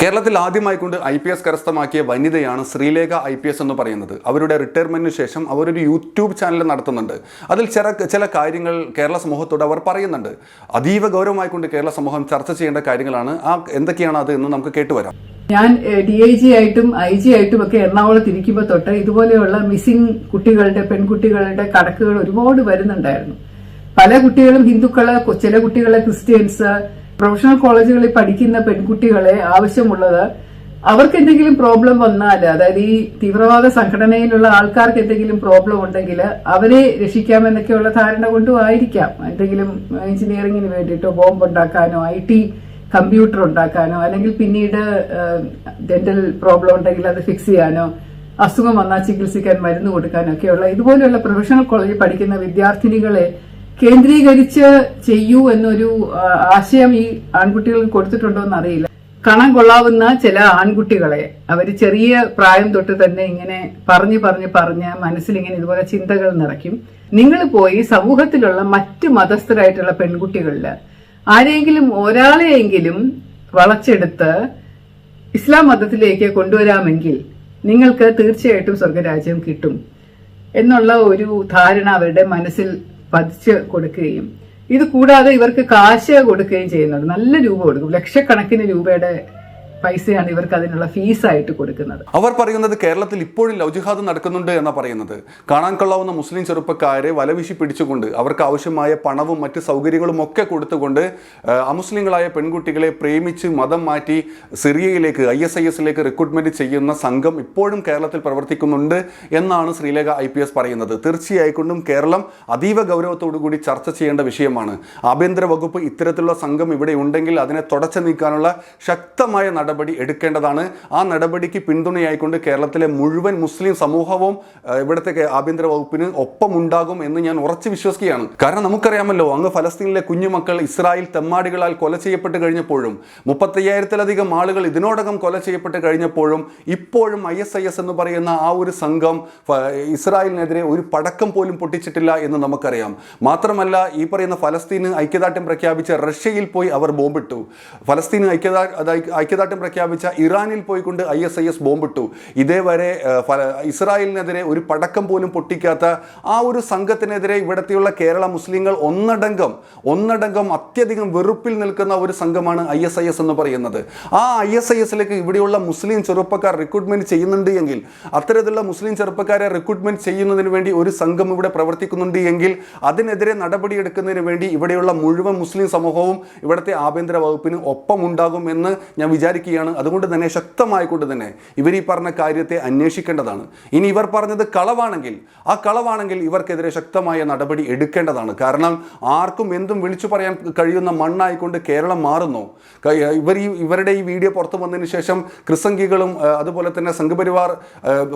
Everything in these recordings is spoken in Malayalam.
കേരളത്തിൽ ആദ്യമായി കൊണ്ട് ഐ പി എസ് കരസ്ഥമാക്കിയ വനിതയാണ് ശ്രീലേഖ ഐ പി എസ് എന്ന് പറയുന്നത്. അവരുടെ റിട്ടയർമെന്റിന് ശേഷം അവരൊരു യൂട്യൂബ് ചാനൽ നടത്തുന്നുണ്ട്. അതിൽ ചില ചില കാര്യങ്ങൾ കേരള സമൂഹത്തോട് അവർ പറയുന്നുണ്ട്. അതീവ ഗൗരവമായി കൊണ്ട് കേരള സമൂഹം ചർച്ച ചെയ്യേണ്ട കാര്യങ്ങളാണ്. ആ എന്തൊക്കെയാണ് അത് എന്ന് നമുക്ക് കേട്ടുവരാം. ഞാൻ ഡി ഐ ജി ആയിട്ടും ഐ ജി ആയിട്ടും ഒക്കെ എറണാകുളത്ത് ഇരിക്കുമ്പോൾ തൊട്ട് ഇതുപോലെയുള്ള മിസ്സിംഗ് കുട്ടികളുടെ പെൺകുട്ടികളുടെ കണക്കുകൾ ഒരുപാട് വരുന്നുണ്ടായിരുന്നു. പല കുട്ടികളും ഹിന്ദുക്കൾ ചില കുട്ടികളെ ക്രിസ്ത്യൻസ് പ്രൊഫഷണൽ കോളേജുകളിൽ പഠിക്കുന്ന പെൺകുട്ടികളെ ആവശ്യമുള്ളത് അവർക്ക് എന്തെങ്കിലും പ്രോബ്ലം വന്നാൽ അതായത് ഈ തീവ്രവാദ സംഘടനയിലുള്ള ആൾക്കാർക്ക് എന്തെങ്കിലും പ്രോബ്ലം ഉണ്ടെങ്കിൽ അവരെ രക്ഷിക്കാമെന്നൊക്കെയുള്ള ധാരണ കൊണ്ടും ആയിരിക്കാം. എന്തെങ്കിലും എഞ്ചിനീയറിംഗിന് വേണ്ടിയിട്ടോ ബോംബ് ഉണ്ടാക്കാനോ ഐ ടി കമ്പ്യൂട്ടർ ഉണ്ടാക്കാനോ അല്ലെങ്കിൽ പിന്നീട് ഡെന്റൽ പ്രോബ്ലം ഉണ്ടെങ്കിൽ അത് ഫിക്സ് ചെയ്യാനോ അസുഖം വന്നാൽ ചികിത്സിക്കാൻ മരുന്ന് കൊടുക്കാനോ ഒക്കെയുള്ള ഇതുപോലെയുള്ള പ്രൊഫഷണൽ കോളേജിൽ പഠിക്കുന്ന വിദ്യാർത്ഥിനികളെ കേന്ദ്രീകരിച്ച് ചെയ്യൂ എന്നൊരു ആശയം ഈ ആൺകുട്ടികൾക്ക് കൊടുത്തിട്ടുണ്ടോ എന്നറിയില്ല. കണം കൊള്ളാവുന്ന ചില ആൺകുട്ടികളെ അവർ ചെറിയ പ്രായം തൊട്ട് തന്നെ ഇങ്ങനെ പറഞ്ഞു പറഞ്ഞ് പറഞ്ഞ് മനസ്സിൽ ഇങ്ങനെ ഇതുപോലെ ചിന്തകൾ നിറയ്ക്കും. നിങ്ങൾ പോയി സമൂഹത്തിലുള്ള മറ്റ് മതസ്ഥരായിട്ടുള്ള പെൺകുട്ടികളിൽ ആരെങ്കിലും ഒരാളെയെങ്കിലും വളച്ചെടുത്ത് ഇസ്ലാം മതത്തിലേക്ക് കൊണ്ടുവരാമെങ്കിൽ നിങ്ങൾക്ക് തീർച്ചയായിട്ടും സ്വർഗരാജ്യം കിട്ടും. എന്നുള്ള ഒരു ധാരണ അവരുടെ മനസ്സിൽ പതിച്ച് കൊടുക്കുകയും. ഇത് കൂടാതെ ഇവർക്ക് കാശ് കൊടുക്കുകയും ചെയ്യുന്നുണ്ട്. നല്ല രൂപ കൊടുക്കും. ലക്ഷക്കണക്കിന് രൂപയുടെ പൈസയാണ് ഇവർക്ക് അതിനുള്ള ഫീസായിട്ട് കൊടുക്കുന്നത്. അവർ പറയുന്നത് കേരളത്തിൽ ഇപ്പോഴും ലവ് ജിഹാദ് നടക്കുന്നുണ്ട് എന്നാണ് പറയുന്നത്. കാണാൻ കൊള്ളാവുന്ന മുസ്ലിം ചെറുപ്പക്കാരെ വലവീശി പിടിച്ചുകൊണ്ട് അവർക്ക് ആവശ്യമായ പണവും മറ്റ് സൗകര്യങ്ങളും ഒക്കെ കൊടുത്തുകൊണ്ട് അമുസ്ലിങ്ങളായ പെൺകുട്ടികളെ പ്രേമിച്ച് മതം മാറ്റി സിറിയയിലേക്ക് ഐ എസ് ഐ എസിലേക്ക് റിക്രൂട്ട്മെന്റ് ചെയ്യുന്ന സംഘം ഇപ്പോഴും കേരളത്തിൽ പ്രവർത്തിക്കുന്നുണ്ട് എന്നാണ് ശ്രീലേഖ ഐ പി എസ് പറയുന്നത്. തീർച്ചയായിക്കൊണ്ടും കേരളം അതീവ ഗൗരവത്തോടു കൂടി ചർച്ച ചെയ്യേണ്ട വിഷയമാണ്. ആഭ്യന്തര വകുപ്പ് ഇത്തരത്തിലുള്ള സംഘം ഇവിടെ ഉണ്ടെങ്കിൽ അതിനെ തുടച്ചു നീക്കാനുള്ള ശക്തമായ നടപടി എടുക്കേണ്ടതാണ്. ആ നടപടിക്ക് പിന്തുണയായിക്കൊണ്ട് കേരളത്തിലെ മുഴുവൻ മുസ്ലിം സമൂഹവും ഇവിടുത്തെ ആഭ്യന്തര വകുപ്പിന് ഒപ്പമുണ്ടാകും എന്ന് ഞാൻ ഉറച്ചു വിശ്വസിക്കുകയാണ്. കാരണം നമുക്കറിയാമല്ലോ അങ്ങ് ഫലസ്തീനിലെ കുഞ്ഞുമക്കൾ ഇസ്രായേൽ തെമ്മാടികളാൽ കൊല ചെയ്യപ്പെട്ട് കഴിഞ്ഞപ്പോഴും മുപ്പത്തയ്യായിരത്തിലധികം ആളുകൾ ഇതിനോടകം കൊല ചെയ്യപ്പെട്ട് കഴിഞ്ഞപ്പോഴും ഇപ്പോഴും ഐ എസ് ഐ എസ് എന്ന് പറയുന്ന ആ ഒരു സംഘം ഇസ്രായേലിനെതിരെ ഒരു പടക്കം പോലും പൊട്ടിച്ചിട്ടില്ല എന്ന് നമുക്കറിയാം. മാത്രമല്ല ഈ പറയുന്ന ഫലസ്തീന് ഐക്യദാർഢ്യം പ്രഖ്യാപിച്ച റഷ്യയിൽ പോയി അവർ ബോംബിട്ടു. ഫലസ്തീന് ഐക്യദാ അത് ഐക്യദാർഢ്യം പ്രഖ്യാപിച്ച ഇറാനിൽ പോയിക്കൊണ്ട് ഐ എസ് ഐ എസ് ബോംബിട്ടു. ഇതേവരെ ഇസ്രായേലിനെതിരെ ഒരു പടക്കം പോലും പൊട്ടിക്കാത്ത ആ ഒരു സംഘത്തിനെതിരെ ഇവിടത്തെയുള്ള കേരള മുസ്ലിങ്ങൾ ഒന്നടങ്കം ഒന്നടങ്കം അത്യധികം വെറുപ്പിൽ നിൽക്കുന്ന ഒരു സംഘമാണ് ഐ എസ് ഐ എസ് എന്ന് പറയുന്നത്. ആ ഐ എസ് ഐ എസിലേക്ക് ഇവിടെയുള്ള മുസ്ലിം ചെറുപ്പക്കാർ റിക്രൂട്ട്മെന്റ് ചെയ്യുന്നുണ്ട് എങ്കിൽ അത്തരത്തിലുള്ള മുസ്ലിം ചെറുപ്പക്കാരെ റിക്രൂട്ട്മെന്റ് ചെയ്യുന്നതിന് വേണ്ടി ഒരു സംഘം ഇവിടെ പ്രവർത്തിക്കുന്നുണ്ട് എങ്കിൽ അതിനെതിരെ നടപടിയെടുക്കുന്നതിന് വേണ്ടി ഇവിടെയുള്ള മുഴുവൻ മുസ്ലിം സമൂഹവും ഇവിടുത്തെ ആഭ്യന്തര വകുപ്പിന് ഒപ്പമുണ്ടാകുമെന്ന് ഞാൻ വിചാരിക്കുകയാണ് അതുകൊണ്ട് തന്നെ ശക്തമായിക്കൊണ്ട് തന്നെ ഇവർ ഈ പറഞ്ഞ കാര്യത്തെ അന്വേഷിക്കേണ്ടതാണ്. ഇനി ഇവർ പറഞ്ഞത് കളവാണെങ്കിൽ ആ കളവാണെങ്കിൽ ഇവർക്കെതിരെ ശക്തമായ നടപടി എടുക്കേണ്ടതാണ്. കാരണം ആർക്കും എന്തും വിളിച്ചു പറയാൻ കഴിയുന്ന മണ്ണായിക്കൊണ്ട് കേരളം മാറുന്നു. ഇവർ ഈ ഇവരുടെ ഈ വീഡിയോ പുറത്തു വന്നതിന് ശേഷം ക്രിസംഗികളും അതുപോലെ തന്നെ സംഘപരിവാർ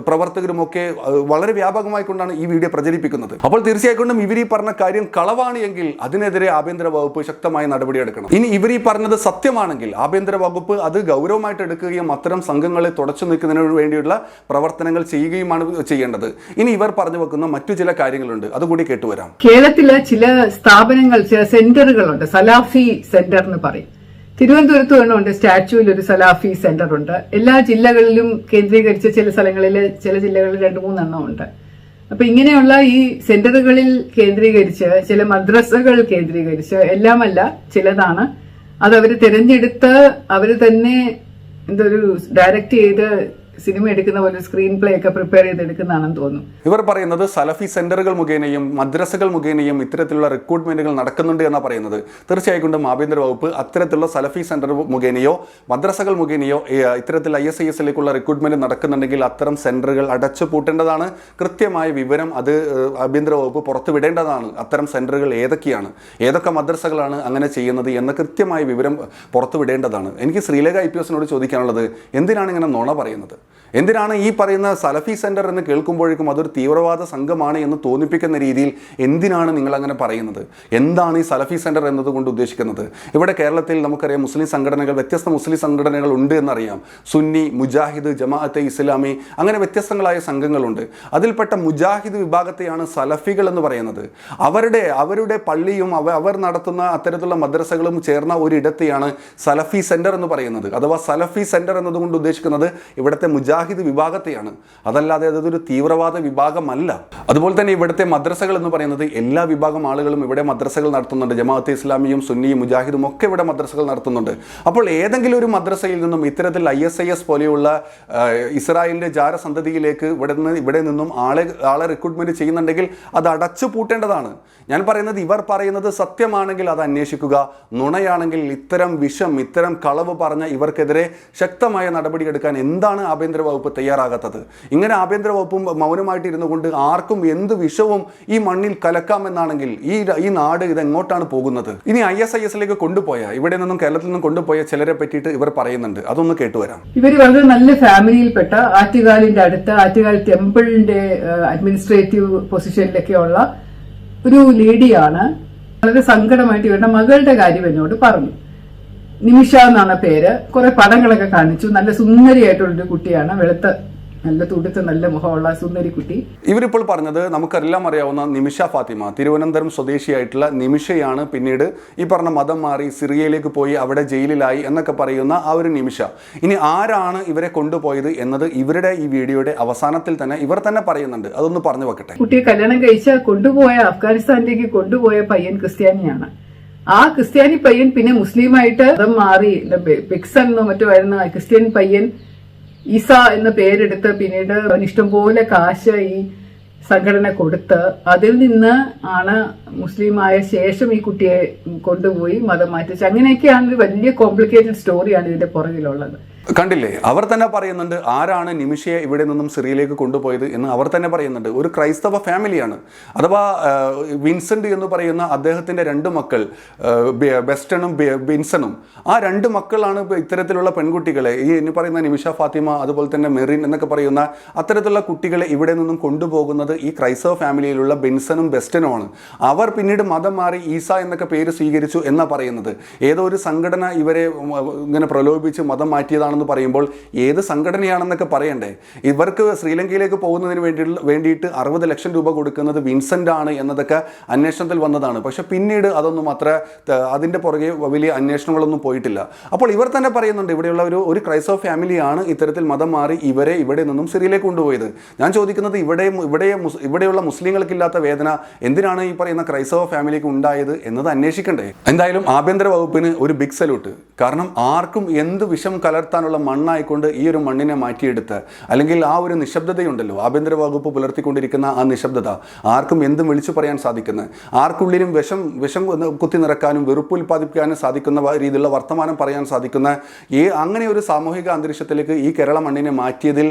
പ്രവർത്തകരും ഒക്കെ വളരെ വ്യാപകമായിക്കൊണ്ടാണ് ഈ വീഡിയോ പ്രചരിപ്പിക്കുന്നത്. അപ്പോൾ തീർച്ചയായിട്ടും ഇവർ ഈ പറഞ്ഞ കാര്യം കളവാണ് എങ്കിൽ അതിനെതിരെ ആഭ്യന്തര വകുപ്പ് ശക്തമായ നടപടിയെടുക്കണം. ഇനി ഇവർ ഈ പറഞ്ഞത് സത്യമാണെങ്കിൽ ആഭ്യന്തര വകുപ്പ് അത് ഗൗരവമായിട്ട് എടുക്കുകയും അത്തരം സംഘങ്ങളെ തുടച്ചു നിൽക്കുന്നതിന് വേണ്ടിയുള്ള പ്രവർത്തനങ്ങൾ ചെയ്യുകയുമാണ് ചെയ്യേണ്ടത്. ഇനി ഇവർ പറഞ്ഞു വെക്കുന്ന മറ്റു ചില കാര്യങ്ങളുണ്ട്. അതുകൂടി കേട്ടുവരാം. കേരളത്തിലെ ചില സ്ഥാപനങ്ങൾ ചില സെന്ററുകളുണ്ട്. സലാഫി സെന്റർ എന്ന് പറയും. തിരുവനന്തപുരത്ത് ഉണ്ട് സ്റ്റാച്യൂവിൽ ഒരു സലാഫി സെന്റർ ഉണ്ട് എല്ലാ ജില്ലകളിലും കേന്ദ്രീകരിച്ച ചില സ്ഥലങ്ങളിൽ ചില ജില്ലകളിൽ രണ്ട് മൂന്നെണ്ണം ഉണ്ട് അപ്പൊ ഇങ്ങനെയുള്ള ഈ സെന്ററുകളിൽ കേന്ദ്രീകരിച്ച് ചില മദ്രസകൾ കേന്ദ്രീകരിച്ച് എല്ലാമല്ല ചിലതാണ് അത് അവർ തിരഞ്ഞെടുത്ത് അവർ തന്നെ എന്തൊരു ഡയറക്റ്റ് ചെയ്ത് സിനിമ എടുക്കുന്ന പോലെ സ്ക്രീൻ പ്ലേ ഒക്കെ പ്രിപ്പയർ ചെയ്ത് എടുക്കുന്നതാണെന്ന് തോന്നുന്നു. ഇവർ പറയുന്നത് സലഫി സെന്ററുകൾ മുഖേനയും മദ്രസകൾ മുഖേനയും ഇത്തരത്തിലുള്ള റിക്രൂട്ട്മെന്റുകൾ നടക്കുന്നുണ്ട് എന്നാണ് പറയുന്നത്. തീർച്ചയായിട്ടും ആഭ്യന്തര വകുപ്പ് അത്തരത്തിലുള്ള സലഫി സെന്റർ മുഖേനയോ മദ്രസകൾ മുഖേനയോ ഇത്തരത്തിൽ ഐ എസ് ഐ എസിലേക്കുള്ള റിക്രൂട്ട്മെന്റ് നടക്കുന്നുണ്ടെങ്കിൽ അത്തരം സെന്ററുകൾ അടച്ചു പൂട്ടേണ്ടതാണ്. കൃത്യമായ വിവരം അത് ആഭ്യന്തര വകുപ്പ് പുറത്തുവിടേണ്ടതാണ്. അത്തരം സെന്ററുകൾ ഏതൊക്കെയാണ് ഏതൊക്കെ മദ്രസകളാണ് അങ്ങനെ ചെയ്യുന്നത് എന്ന കൃത്യമായ വിവരം പുറത്തുവിടേണ്ടതാണ്. എനിക്ക് ശ്രീലേഖ ഐ പി എസിനോട് ചോദിക്കാനുള്ളത് എന്തിനാണ് ഇങ്ങനെ നുണ പറയുന്നത്? എന്തിനാണ് ഈ പറയുന്ന സലഫി സെന്റർ എന്ന് കേൾക്കുമ്പോഴേക്കും അതൊരു തീവ്രവാദ സംഘമാണ് എന്ന് തോന്നിപ്പിക്കുന്ന രീതിയിൽ എന്തിനാണ് നിങ്ങൾ അങ്ങനെ പറയുന്നത്? എന്താണ് ഈ സലഫി സെന്റർ എന്നതുകൊണ്ട് ഉദ്ദേശിക്കുന്നത്? ഇവിടെ കേരളത്തിൽ നമുക്കറിയാം മുസ്ലിം സംഘടനകൾ വ്യത്യസ്ത മുസ്ലിം സംഘടനകൾ ഉണ്ട് എന്നറിയാം. സുന്നി മുജാഹിദ് ജമാഅത്തെ ഇസ്ലാമി അങ്ങനെ വ്യത്യസ്തങ്ങളായ സംഘങ്ങളുണ്ട്. അതിൽപ്പെട്ട മുജാഹിദ് വിഭാഗത്തെയാണ് സലഫികൾ എന്ന് പറയുന്നത്. അവരുടെ അവരുടെ പള്ളിയും അവ അവർ നടത്തുന്ന അത്തരത്തിലുള്ള മദ്രസകളും ചേർന്ന ഒരിടത്തെയാണ് സലഫി സെന്റർ എന്ന് പറയുന്നത്. അഥവാ സലഫി സെന്റർ എന്നതുകൊണ്ട് ഉദ്ദേശിക്കുന്നത് ഇവിടുത്തെ മുജാഹിദ് വിഭാഗത്തെയാണ്. അതല്ലാതെ അതൊരു തീവ്രവാദ വിഭാഗമല്ല. അതുപോലെ തന്നെ ഇവിടുത്തെ മദ്രസകൾ എന്ന് പറയുന്നത് എല്ലാ വിഭാഗം ആളുകളും ഇവിടെ മദ്രസകൾ നടത്തുന്നുണ്ട്. ജമാഅത്ത് ഇസ്ലാമിയും സുന്നിയും മുജാഹിദും ഒക്കെ ഇവിടെ മദ്രസകൾ നടത്തുന്നുണ്ട്. അപ്പോൾ ഏതെങ്കിലും ഒരു മദ്രസയിൽ നിന്നും ഇത്തരത്തിൽ ഐ എസ് ഐ എസ് പോലെയുള്ള ഇസ്രായേലിന്റെ ഇസ്രായേലിന്റെ ജാരസന്തതിയിലേക്ക് ഇവിടെ നിന്ന് ഇവിടെ നിന്നും ആളെ ആളെ റിക്രൂട്ട്മെന്റ് ചെയ്യുന്നുണ്ടെങ്കിൽ അത് അടച്ചു പൂട്ടേണ്ടതാണ്. ഞാൻ പറയുന്നത് ഇവർ പറയുന്നത് സത്യമാണെങ്കിൽ അത് അന്വേഷിക്കുക. നുണയാണെങ്കിൽ ഇത്തരം വിഷം ഇത്തരം കളവ് പറഞ്ഞ ഇവർക്കെതിരെ ശക്തമായ നടപടിയെടുക്കാൻ എന്താണ് ആഭ്യന്തര വകുപ്പ് തയ്യാറാകാത്തത്. ഇങ്ങനെ ആഭ്യന്തര വകുപ്പും മൗനമായിട്ട് ഇരുന്നു കൊണ്ട് ആർക്കും എന്ത് വിഷവും ഈ മണ്ണിൽ കലക്കാമെന്നാണെങ്കിൽ ഈ ഈ നാട് ഇത് എങ്ങോട്ടാണ് പോകുന്നത്? ഇനി ഐ എസ് ഐ എസിലേക്ക് കൊണ്ടുപോയ ഇവിടെ നിന്നും കേരളത്തിൽ നിന്നും കൊണ്ടുപോയ ചിലരെ പറ്റിയിട്ട് ഇവർ പറയുന്നുണ്ട്. അതൊന്ന് കേട്ടുവരാം ഇവർ വളരെ നല്ല ഫാമിലിയിൽപ്പെട്ട ആറ്റുകാലിന്റെ അടുത്ത് ആറ്റുകാൽ ടെമ്പിളിന്റെ അഡ്മിനിസ്ട്രേറ്റീവ് പൊസിഷനിലൊക്കെ ഉള്ള ഒരു ലേഡിയാണ്. വളരെ സങ്കടമായിട്ട് ഇവരുടെ മകളുടെ കാര്യം എന്നോട് പറഞ്ഞു. നിമിഷ എന്നാണ് പേര്. കുറെ പടങ്ങളൊക്കെ കാണിച്ചു. നല്ല സുന്ദരിയായിട്ടുള്ളൊരു കുട്ടിയാണ്. വെളുത്ത നല്ല തുടുത്ത നല്ല മുഖമുള്ള സുന്ദരി കുട്ടി. ഇവരിപ്പോൾ പറഞ്ഞത് നമുക്കെല്ലാം അറിയാവുന്ന നിമിഷ ഫാത്തിമ. തിരുവനന്തപുരം സ്വദേശിയായിട്ടുള്ള നിമിഷയാണ് പിന്നീട് ഈ പറഞ്ഞ മതം മാറി സിറിയയിലേക്ക് പോയി അവിടെ ജയിലിലായി എന്നൊക്കെ പറയുന്ന ആ ഒരു നിമിഷ. ഇനി ആരാണ് ഇവരെ കൊണ്ടുപോയത് എന്നത് ഇവരുടെ ഈ വീഡിയോയുടെ അവസാനത്തിൽ തന്നെ ഇവർ തന്നെ പറയുന്നുണ്ട്. അതൊന്ന് പറഞ്ഞു വെക്കട്ടെ. കുട്ടിയെ കല്യാണം കഴിച്ച കൊണ്ടുപോയ അഫ്ഗാനിസ്ഥാനിലേക്ക് കൊണ്ടുപോയ പയ്യൻ ക്രിസ്ത്യാനിയാണ്. ആ ക്രിസ്ത്യാനി പയ്യൻ പിന്നെ മുസ്ലിമായിട്ട് മതം മാറി. പിക്സൺ എന്നോ മറ്റോ വരുന്ന ക്രിസ്ത്യൻ പയ്യൻ ഈസ എന്ന പേരെടുത്ത് പിന്നീട് ഇഷ്ടംപോലെ കാശ് ഈ സംഘടന കൊടുത്ത് അതിൽ നിന്ന് ആണ് മുസ്ലിമായ ശേഷം ഈ കുട്ടിയെ കൊണ്ടുപോയി മതം മാറ്റിച്ച് അങ്ങനെയൊക്കെയാണ് ഒരു വലിയ കോംപ്ലിക്കേറ്റഡ് സ്റ്റോറിയാണ് ഇതിന്റെ പുറകിലുള്ളത്. കണ്ടില്ലേ? അവർ തന്നെ പറയുന്നുണ്ട് ആരാണ് നിമിഷയെ ഇവിടെ നിന്നും സിറിയയിലേക്ക് കൊണ്ടുപോയത്? എന്ന് അവർ തന്നെ പറയുന്നുണ്ട്. ഒരു ക്രൈസ്തവ ഫാമിലിയാണ്. അഥവാ വിൻസെന്റ് എന്ന് പറയുന്ന അദ്ദേഹത്തിന്റെ രണ്ട് മക്കൾ ബെസ്റ്റണും വിൻസണും. ആ രണ്ട് മക്കളാണ് ഇത്തരത്തിലുള്ള പെൺകുട്ടികളെ ഈ എന്ന് പറയുന്ന നിമിഷ ഫാത്തിമ അതുപോലെ തന്നെ മെറിൻ എന്നൊക്കെ പറയുന്ന അത്തരത്തിലുള്ള കുട്ടികളെ ഇവിടെ നിന്നും കൊണ്ടുപോകുന്നത് ഈ ക്രൈസ്തവ ഫാമിലിയിലുള്ള ബെൻസനും ബെസ്റ്റനുമാണ് അവർ പിന്നീട് മതം മാറി ഈസ എന്നൊക്കെ പേര് സ്വീകരിച്ചു എന്നാണ് പറയുന്നത്. ഏതോ ഒരു സംഘടന ഇവരെ ഇങ്ങനെ പ്രലോഭിപ്പിച്ച് മതം മാറ്റിയതാണെന്ന് പറയുമ്പോൾ ഏത് സംഘടനയാണെന്നൊക്കെ പറയണ്ടേ? ഇവർക്ക് ശ്രീലങ്കയിലേക്ക് പോകുന്നതിന് വേണ്ടി വേണ്ടിയിട്ട് അറുപത് ലക്ഷം രൂപ കൊടുക്കുന്നത് വിൻസെന്റ് ആണ് എന്നതൊക്കെ അന്വേഷണത്തിൽ വന്നതാണ്. പക്ഷേ പിന്നീട് അതൊന്നും അത്ര അതിന്റെ പുറകെ വലിയ അന്വേഷണങ്ങളൊന്നും പോയിട്ടില്ല. അപ്പോൾ ഇവർ തന്നെ പറയുന്നുണ്ട് ഇവിടെയുള്ള ഒരു ഒരു ക്രൈസ്തവ ഫാമിലിയാണ് ഇത്തരത്തിൽ മതം മാറി ഇവരെ ഇവിടെ നിന്നും സിറിയയിലേക്ക് കൊണ്ടുപോയത്. ഞാൻ ചോദിക്കുന്നത് ഇവിടെ ഇവിടെ ഇവിടെയുള്ള മുസ്ലിങ്ങൾക്കില്ലാത്ത വേദന എന്തിനാണ് ഈ പറയുന്ന ക്രൈസ്തവ ഫാമിലിക്ക് ഉണ്ടായത് എന്നത് അന്വേഷിക്കണ്ടേ? എന്തായാലും ആഭ്യന്തര വകുപ്പിന് ഒരു ബിഗ് സല്യൂട്ട് കാരണം ആർക്കും എന്ത് വിഷം കലർത്താനുള്ള മണ്ണായിക്കൊണ്ട് ഈ ഒരു മണ്ണിനെ മാറ്റിയെടുത്ത് അല്ലെങ്കിൽ ആ ഒരു നിശബ്ദതയുണ്ടല്ലോ ആഭ്യന്തര വകുപ്പ് പുലർത്തിക്കൊണ്ടിരിക്കുന്ന ആ നിശബ്ദത ആർക്കും എന്തും വിളിച്ചു പറയാൻ സാധിക്കുന്നത് ആർക്കുള്ളിലും വിഷം വിഷം കുത്തി നിറക്കാനും വെറുപ്പ് ഉൽപ്പാദിപ്പിക്കാനും സാധിക്കുന്ന രീതിയിലുള്ള വർത്തമാനം പറയാൻ സാധിക്കുന്ന ഈ അങ്ങനെ ഒരു സാമൂഹിക അന്തരീക്ഷത്തിലേക്ക് ഈ കേരള മണ്ണിനെ മാറ്റിയതിൽ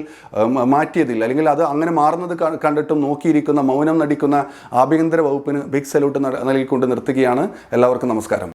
മാറ്റിയതിൽ അല്ലെങ്കിൽ അത് അങ്ങനെ മാറുന്നത് കണ്ടിട്ടും നോക്കിയിരിക്കുന്ന മൗനം നടിക്കുന്ന ആഭ്യന്തര വകുപ്പിന് ബിഗ് സല്യൂട്ട് നൽകിക്കൊണ്ട് നിർത്തുകയാണ്. എല്ലാവർക്കും നമസ്കാരം.